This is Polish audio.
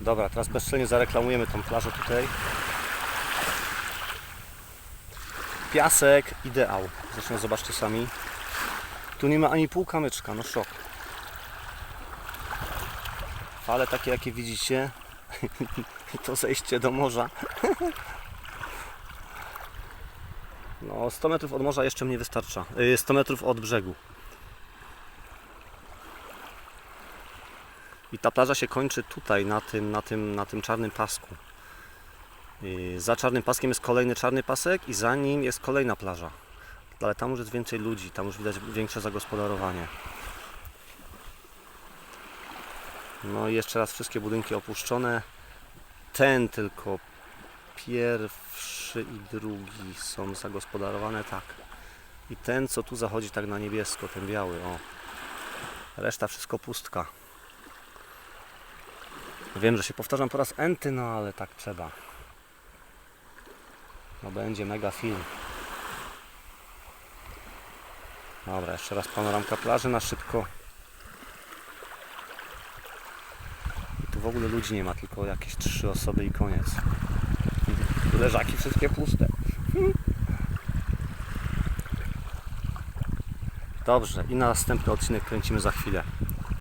Dobra, teraz bezczelnie zareklamujemy tą plażę tutaj. Piasek, ideał. Zresztą zobaczcie sami. Tu nie ma ani pół kamyczka, no szok. Fale takie jakie widzicie. To zejście do morza. No 100 metrów od morza jeszcze mnie wystarcza. Y, 100 metrów od brzegu. I ta plaża się kończy tutaj, na tym, na tym, na tym czarnym pasku. I za czarnym paskiem jest kolejny czarny pasek i za nim jest kolejna plaża. Ale tam już jest więcej ludzi, tam już widać większe zagospodarowanie. No i jeszcze raz wszystkie budynki opuszczone. Ten tylko pierwszy i drugi są zagospodarowane tak. I ten co tu zachodzi tak na niebiesko, ten biały, o. Reszta wszystko pustka. Wiem, że się powtarzam po raz enty, no ale tak trzeba. No będzie mega film. Dobra, jeszcze raz panoramka plaży na szybko. I tu w ogóle ludzi nie ma, tylko jakieś trzy osoby i koniec. Leżaki wszystkie puste. Dobrze, i następny odcinek kręcimy za chwilę.